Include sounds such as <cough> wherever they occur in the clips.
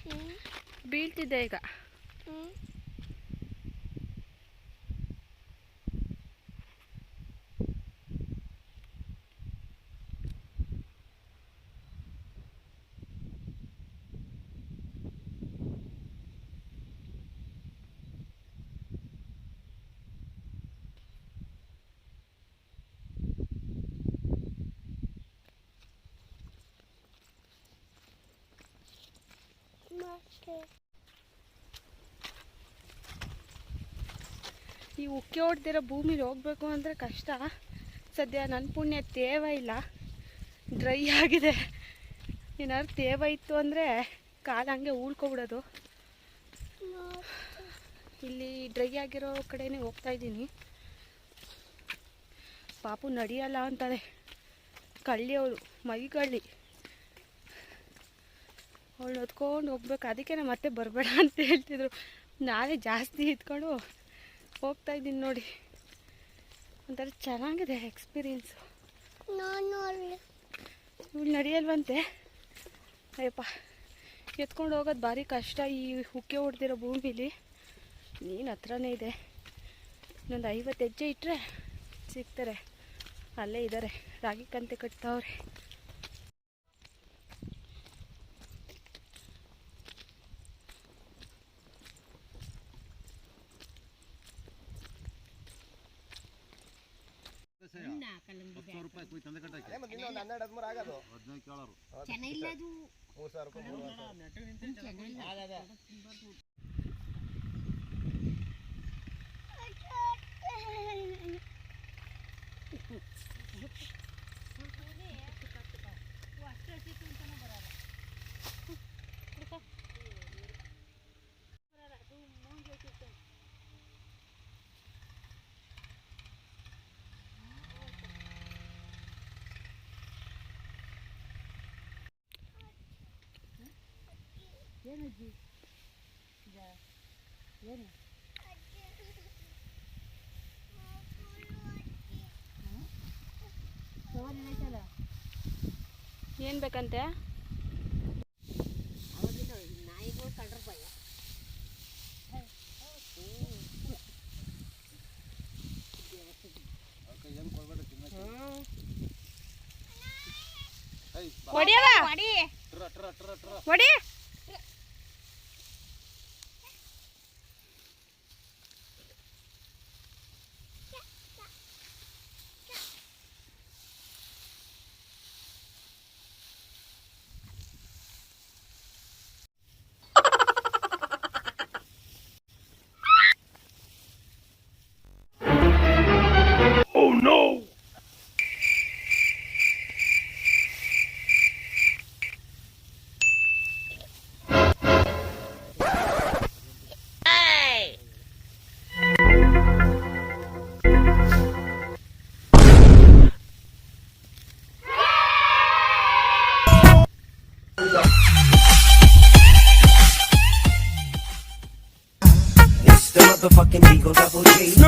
ಹ್ಮ್, ಬೀಳ್ತಿದ್ದೆ ಈಗ. ಈ ಉಕ್ಕಿ ಹೊಡ್ದಿರೋ ಭೂಮಿಲಿ ಹೋಗ್ಬೇಕು ಅಂದರೆ ಕಷ್ಟ. ಸದ್ಯ ನನ್ನ ಪುಣ್ಯ ತೇವ ಇಲ್ಲ. ಡ್ರೈ ಆಗಿದೆ. ಏನಾದ್ರು ತೇವ ಇತ್ತು ಅಂದರೆ ಕಾಲು ಹಂಗೆ ಉಳ್ಕೊಬಿಡೋದು. ಇಲ್ಲಿ ಡ್ರೈ ಆಗಿರೋ ಕಡೆನೇ ಹೋಗ್ತಾ ಇದ್ದೀನಿ. ಪಾಪು ನಡೆಯಲ್ಲ ಅಂತಾರೆ ಕಳ್ಳಿ ಅವಳು ಮೈ ಅವಳು ಹೊತ್ಕೊಂಡು ಹೋಗ್ಬೇಕು. ಅದಕ್ಕೆ ನಾ ಮತ್ತೆ ಬರಬೇಡ ಅಂತ ಹೇಳ್ತಿದ್ರು. ನಾನೇ ಜಾಸ್ತಿ ಇದ್ಕೊಂಡು ಹೋಗ್ತಾ ಇದ್ದೀನಿ ನೋಡಿ. ಒಂಥರ ಚೆನ್ನಾಗಿದೆ ಎಕ್ಸ್ಪೀರಿಯನ್ಸು ನಾನು ಅಲ್ಲಿ. ಇವಳು ನಡೆಯಲ್ವಂತೆ? ಅಯ್ಯಪ್ಪ ಎತ್ಕೊಂಡು ಹೋಗೋದು ಭಾರಿ ಕಷ್ಟ. ಈ ಹುಕ್ಕೆ ಹೊಡೆದಿರೋ ಭೂಮಿಲಿ ನೀನು ಹತ್ರನೇ ಇದೆ. ಇನ್ನೊಂದು ಐವತ್ತು ಹೆಜ್ಜೆ ಇಟ್ಟರೆ ಸಿಗ್ತಾರೆ. ಅಲ್ಲೇ ಇದ್ದಾರೆ ರಾಗಿ ಕಂತೆ ಕಟ್ತಾವ್ರೆ. ಕುಯ್ ತಂದೆ ಕಟ್ಟಕ್ಕೆ. ಮತ್ತೆ ಇನ್ನೊಂದು ಹನ್ನೆರಡು ಹದಿಮೂರು ಆಗೋದು. ಹದಿನೈದು ಕೇಳೋರು. ಮೂರು ಸಾವಿರ ರೂಪಾಯಿ ಮೂರು ಅದೇ ಅದೇ. ಏನು ಬೇಕಂತೆ ಅದಕ್ಕೆ ಏನು ಕೊಡ್ಬೇಡ ಬೇಕಂತೆ ನಾಯಿಗಳು ಟ್ರ ಟ್ರ ಟ್ರ ಟ್ರ. ಹೊಡಿ. Encontrar por aí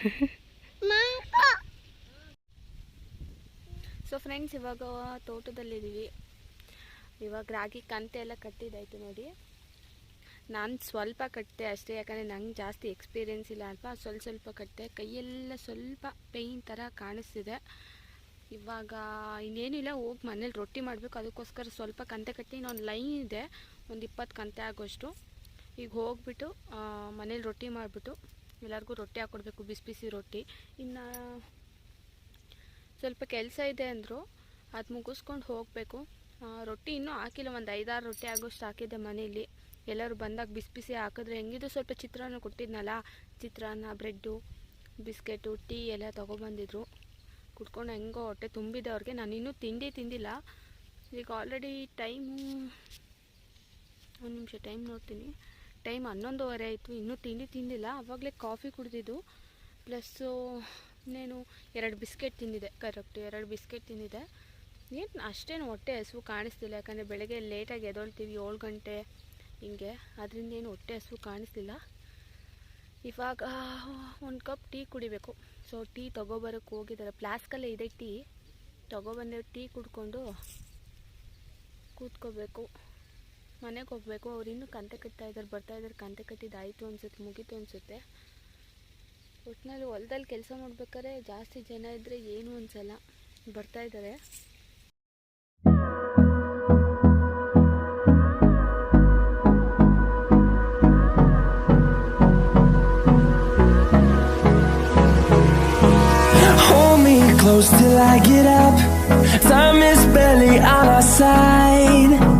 <laughs> so friends ಇವಾಗ ತೋಟದಲ್ಲಿದ್ದೀವಿ. ಇವಾಗ ರಾಗಿ ಕಂತೆ ಎಲ್ಲ ಕಟ್ಟಿದ್ದಾಯ್ತು ನೋಡಿ. ನಾನು ಸ್ವಲ್ಪ ಕಟ್ಟೆ ಅಷ್ಟೇ, ಯಾಕಂದರೆ ನಂಗೆ ಜಾಸ್ತಿ ಎಕ್ಸ್ಪೀರಿಯೆನ್ಸ್ ಇಲ್ಲ ಅಲ್ವಾ? ಸ್ವಲ್ಪ ಸ್ವಲ್ಪ ಕಟ್ಟಿದೆ ಕೈಯೆಲ್ಲ ಸ್ವಲ್ಪ ಪೇಯ್ನ್ ಥರ ಕಾಣಿಸ್ತಿದೆ. ಇವಾಗ ಇನ್ನೇನಿಲ್ಲ ಹೋಗಿ ಮನೇಲಿ ರೊಟ್ಟಿ ಮಾಡಬೇಕು. ಅದಕ್ಕೋಸ್ಕರ ಸ್ವಲ್ಪ ಕಂತೆ ಕಟ್ಟಿ, ಇನ್ನೊಂದು ಲೈನ್ ಇದೆ. ಒಂದು ಇಪ್ಪತ್ತು ಕಂತೆ ಆಗೋಷ್ಟು. ಈಗ ಹೋಗ್ಬಿಟ್ಟು ಮನೇಲಿ ರೊಟ್ಟಿ ಮಾಡಿಬಿಟ್ಟು ಎಲ್ಲರಿಗೂ ರೊಟ್ಟಿ ಹಾಕ್ಕೊಡ್ಬೇಕು ಬಿಸಿ ಬಿಸಿ ರೊಟ್ಟಿ. ಇನ್ನು ಸ್ವಲ್ಪ ಕೆಲಸ ಇದೆ ಅಂದರು, ಅದು ಮುಗಿಸ್ಕೊಂಡು ಹೋಗಬೇಕು. ರೊಟ್ಟಿ ಇನ್ನೂ ಹಾಕಿಲ್ಲ, ಒಂದು ಐದಾರು ರೊಟ್ಟಿ ಆಗೋಷ್ಟು ಹಾಕಿದ್ದೆ ಮನೆಯಲ್ಲಿ ಎಲ್ಲರೂ ಬಂದಾಗ ಬಿಸಿ ಬಿಸಿ ಹಾಕಿದ್ರೆ ಹೆಂಗಿದ್ರು ಸ್ವಲ್ಪ ಚಿತ್ರಾನ್ನ ಕೊಟ್ಟಿದ್ನಲ್ಲ, ಚಿತ್ರಾನ್ನ, ಬ್ರೆಡ್ಡು, ಬಿಸ್ಕೆಟು, ಟೀ ಎಲ್ಲ ತೊಗೊಬಂದಿದ್ರು. ಕುಡ್ಕೊಂಡು ಹೆಂಗೋ ಹೊಟ್ಟೆ ತುಂಬಿದೆ ಅವ್ರಿಗೆ. ನಾನು ಇನ್ನೂ ತಿಂಡಿ ತಿಂದಿಲ್ಲ. ಈಗ ಆಲ್ರೆಡಿ ಟೈಮು ಒಂದು ನಿಮಿಷ ಟೈಮ್ ನೋಡ್ತೀನಿ. ಟೈಮ್ ಹನ್ನೊಂದುವರೆ ಆಯಿತು, ಇನ್ನೂ ತಿಂಡಿ ತಿಂದಿಲ್ಲ ಆವಾಗಲೇ ಕಾಫಿ ಕುಡಿದಿದ್ದು. ಪ್ಲಸ್ಸು ಇನ್ನೇನು ಎರಡು ಬಿಸ್ಕೆಟ್ ತಿಂದಿದೆ ಕರೆಕ್ಟ್ ಎರಡು ಬಿಸ್ಕೆಟ್ ತಿಂದಿದೆ ಏನು, ಅಷ್ಟೇನು ಹೊಟ್ಟೆ ಹಸಿವು ಕಾಣಿಸ್ತಿಲ್ಲ, ಯಾಕಂದರೆ ಬೆಳಗ್ಗೆ ಲೇಟಾಗಿ ಎದೊಳ್ತೀವಿ ಏಳು ಗಂಟೆ ಹಿಂಗೆ. ಅದರಿಂದ ಏನು ಹೊಟ್ಟೆ ಹಸಿವು ಕಾಣಿಸ್ತಿಲ್ಲ. ಇವಾಗ ಒಂದು ಕಪ್ ಟೀ ಕುಡಿಬೇಕು. ಸೊ ಟೀ ತೊಗೊಬರೋಕ್ಕೆ ಹೋಗಿದ್ದಾರೆ. ಪ್ಲಾಸ್ಕಲ್ಲೇ ಇದೆ ಟೀ ತೊಗೊಬಂದೆ ಟೀ ಕುಡ್ಕೊಂಡು ಕೂತ್ಕೋಬೇಕು. ಮನೆಗೆ ಹೋಗಬೇಕು ಅವ್ರು ಇನ್ನೂ ಕಂತೆ ಕಟ್ತಾ ಬರ್ತಾ ಇದ್ದಾರೆ ಕಂತೆ ಕಟ್ಟಿದ್ದಾಯಿತು ಅನ್ಸುತ್ತೆ, ಮುಗೀತು ಅನಿಸುತ್ತೆ ಒಟ್ಟಿನಲ್ಲಿ ಹೊಲ್ದಲ್ಲಿ ಕೆಲಸ ಮಾಡ್ಬೇಕಾದ್ರೆ ಜಾಸ್ತಿ ಜನ ಇದ್ದರೆ ಏನೂ ಅನಿಸಲ್ಲ, ಬರ್ತಾ ಇದ್ದಾರೆ close till I get up. Time is barely on our side.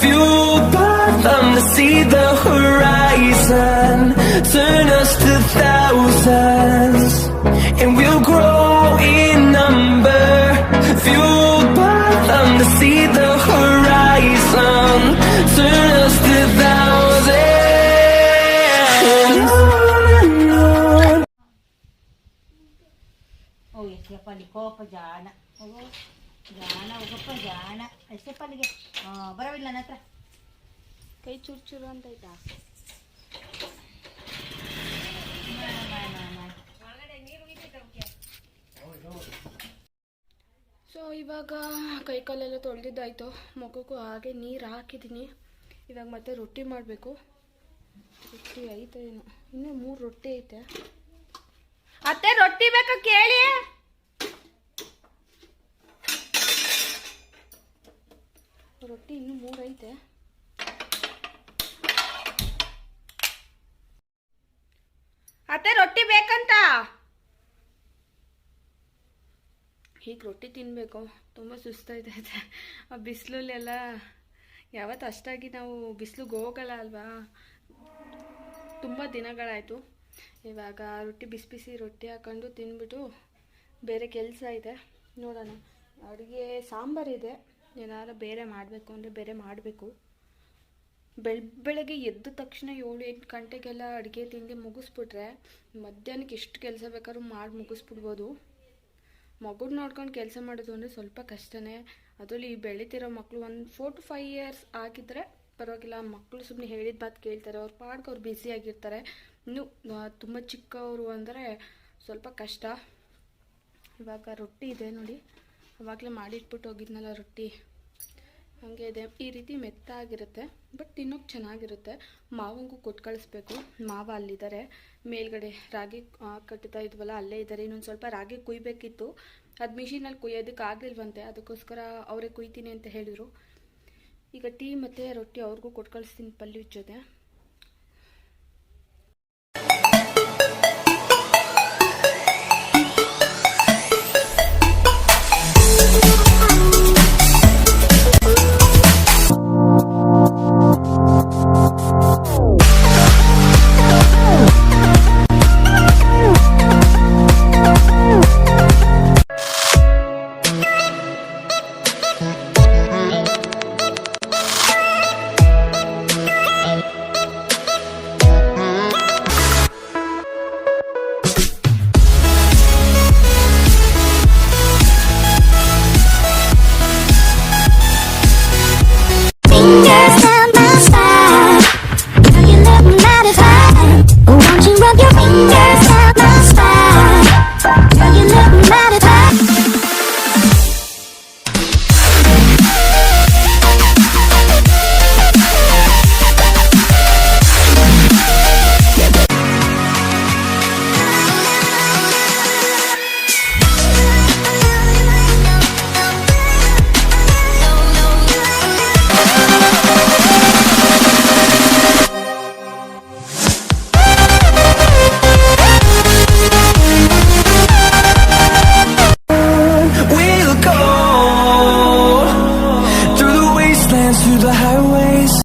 Fueled by them to see the horizon. Turn us to thousands And we'll grow in number. Fueled by them to see the horizon. Turn us to thousands. On and on. Oh, yeah, ಜಾಣ ಹೋಗಪ್ಪ ಜಾಣ. ಅಷ್ಟೇ ಪಲ್ಲಿಗೆ ಹಾಂ ಬರೋವಿಲ್ಲ ನನ್ನ ಹತ್ರ. ಕೈ ಚೂರು ಚೂರು ಅಂತ ಆಯ್ತಾ? ಸೊ ಇವಾಗ ಕೈ ಕಾಲೆಲ್ಲ ತೊಳೆದಿದ್ದಾಯ್ತು. ಮುಖಕ್ಕೂ ಹಾಗೆ ನೀರು ಹಾಕಿದ್ದೀನಿ. ಇವಾಗ ಮತ್ತೆ ರೊಟ್ಟಿ ಮಾಡಬೇಕು. ರೊಟ್ಟಿ ಐತೆ ಏನು ಇನ್ನೂ ಮೂರು ರೊಟ್ಟಿ ಐತೆ. ಅತ್ತೆ ರೊಟ್ಟಿ ಬೇಕಾ ಕೇಳಿ? ರೊಟ್ಟಿ, ಇನ್ನು ಮೂರೈತೆ ಅತ್ತೆ, ರೊಟ್ಟಿ ಬೇಕಂತ? ಹೀಗೆ ರೊಟ್ಟಿ ತಿನ್ನಬೇಕು ತುಂಬ ಸುಸ್ತಾಯ್ತೈತೆ ಆ ಬಿಸಿಲಲ್ಲೆಲ್ಲ ಯಾವತ್ತು ಅಷ್ಟಾಗಿ ನಾವು ಬಿಸಿಲಿಗೆ ಹೋಗಲ್ಲ ಅಲ್ವಾ? ತುಂಬ ದಿನಗಳಾಯಿತು. ಇವಾಗ ರೊಟ್ಟಿ, ಬಿಸಿ ಬಿಸಿ ರೊಟ್ಟಿ ಹಾಕೊಂಡು ತಿಂದ್ಬಿಟ್ಟು ಬೇರೆ ಕೆಲಸ ಇದೆ. ನೋಡೋಣ. ಅಡುಗೆ ಸಾಂಬಾರಿದೆ ಏನಾದ್ರು ಬೇರೆ ಮಾಡಬೇಕು ಅಂದರೆ ಬೇರೆ ಮಾಡಬೇಕು. ಬೆಳ್, ಬೆಳಗ್ಗೆ ಎದ್ದ ತಕ್ಷಣ ಏಳು, ಎಂಟು ಗಂಟೆಗೆಲ್ಲ ಅಡುಗೆ ತಿಂಡಿ ಮುಗಿಸ್ಬಿಟ್ರೆ ಮಧ್ಯಾಹ್ನಕ್ಕೆ ಎಷ್ಟು ಕೆಲಸ ಬೇಕಾದ್ರೂ ಮಾಡಿ ಮುಗಿಸ್ಬಿಡ್ಬೋದು. ಮಗುನ ನೋಡ್ಕೊಂಡು ಕೆಲಸ ಮಾಡೋದು ಅಂದರೆ ಸ್ವಲ್ಪ ಕಷ್ಟನೇ. ಅದರಲ್ಲಿ ಈ ಬೆಳೀತಿರೋ ಮಕ್ಕಳು ಒಂದು ಫೋರ್ ಟು ಫೈವ್ ಇಯರ್ಸ್ ಆಗಿದ್ದರೆ ಪರವಾಗಿಲ್ಲ ಮಕ್ಕಳು ಸುಮ್ಮನೆ ಹೇಳಿದ ಮಾತು ಕೇಳ್ತಾರೆ, ಅವ್ರ ಪಾಡ್ಗೆ ಅವ್ರು ಬ್ಯುಸಿಯಾಗಿರ್ತಾರೆ ಇನ್ನು ತುಂಬ ಚಿಕ್ಕವರು ಅಂದರೆ ಸ್ವಲ್ಪ ಕಷ್ಟ. ಇವಾಗ ರೊಟ್ಟಿ ಇದೆ ನೋಡಿ. ಅವಾಗಲೇ ಮಾಡಿಟ್ಬಿಟ್ಟು ಹೋಗಿದ್ನಲ್ಲ ರೊಟ್ಟಿ. ಹಾಗೆ ಇದೆ. ಈ ರೀತಿ ಮೆತ್ತಾಗಿರುತ್ತೆ, ಬಟ್ ತಿನ್ನೋಕೆ ಚೆನ್ನಾಗಿರುತ್ತೆ. ಮಾವಂಗೂ ಕೊಟ್ಟು ಕಳಿಸ್ಬೇಕು. ಮಾವ ಅಲ್ಲಿದ್ದಾರೆ. ಮೇಲ್ಗಡೆ ರಾಗಿ ಕಟ್ಟುತ್ತಾ ಇದ್ವಲ್ಲ, ಅಲ್ಲೇ ಇದ್ದಾರೆ. ಇನ್ನೊಂದು ಸ್ವಲ್ಪ ರಾಗಿ ಕುಯ್ಬೇಕಿತ್ತು. ಅದು ಮಿಷಿನಲ್ಲಿ ಕುಯ್ಯೋದಕ್ಕೆ ಆಗಲಿಲ್ವಂತೆ. ಅದಕ್ಕೋಸ್ಕರ ಅವರೇ ಕುಯ್ತೀನಿ ಅಂತ ಹೇಳಿದರು. ಈಗ ಟೀ ಮತ್ತು ರೊಟ್ಟಿ ಅವ್ರಿಗೂ ಕೊಟ್ಟು ಕಳಿಸ್ತೀನಿ ಪಲ್ಯ ಜೊತೆ.